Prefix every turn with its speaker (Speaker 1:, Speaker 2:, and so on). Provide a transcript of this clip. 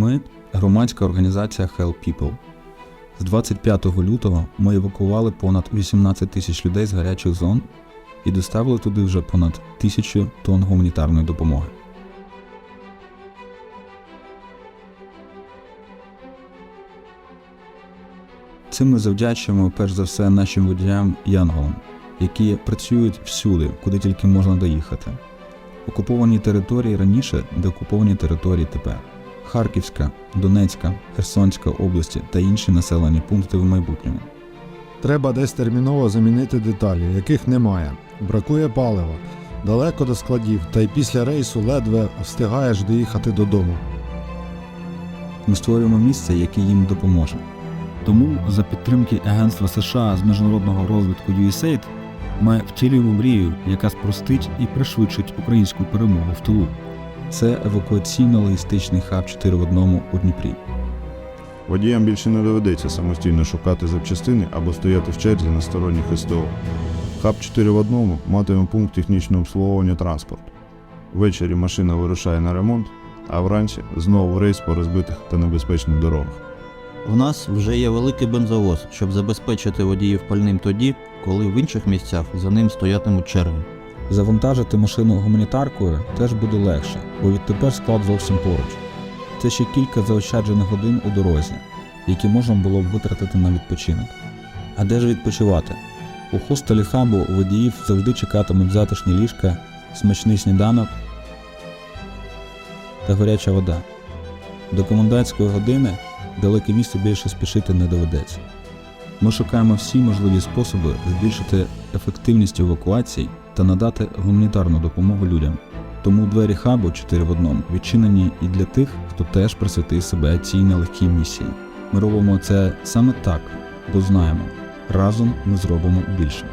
Speaker 1: Ми громадська організація Help People. З 25 лютого ми евакували понад 18 тисяч людей з гарячих зон і доставили туди вже понад тисячу тонн гуманітарної допомоги. Цим ми завдячуємо перш за все нашим водіям Янголам, які працюють всюди, куди тільки можна доїхати. Окуповані території раніше, деокуповані території тепер. Харківська, Донецька, Херсонська області та інші населені пункти в майбутньому.
Speaker 2: Треба десь терміново замінити деталі, яких немає. Бракує палива, далеко до складів, та й після рейсу ледве встигаєш доїхати додому.
Speaker 1: Ми створюємо місце, яке їм допоможе. Тому за підтримки Агентства США з міжнародного розвитку USAID ми втілюємо мрію, яка спростить і пришвидшить українську перемогу в тилу. Це евакуаційно-логістичний хаб 4 в одному у Дніпрі.
Speaker 3: Водіям більше не доведеться самостійно шукати запчастини або стояти в черзі на сторонніх СТО. Хаб 4 в одному матиме пункт технічного обслуговування транспорту. Ввечері машина вирушає на ремонт, а вранці знову рейс по розбитих та небезпечних дорогах.
Speaker 4: У нас вже є великий бензовоз, щоб забезпечити водіїв пальним тоді, коли в інших місцях за ним стоятимуть черги.
Speaker 1: Завантажити машину гуманітаркою теж буде легше, бо відтепер склад зовсім поруч. Це ще кілька заощаджених годин у дорозі, які можна було б витратити на відпочинок. А де ж відпочивати? У хостелі хабу водіїв завжди чекатимуть затишні ліжка, смачний сніданок та гаряча вода. До комендантської години далеке місце більше спішити не доведеться. Ми шукаємо всі можливі способи збільшити ефективність евакуацій та надати гуманітарну допомогу людям. Тому двері хабу 4 в одному відчинені і для тих, хто теж присвятив себе цій нелегкій місії. Ми робимо це саме так, бо знаємо, разом ми зробимо більше.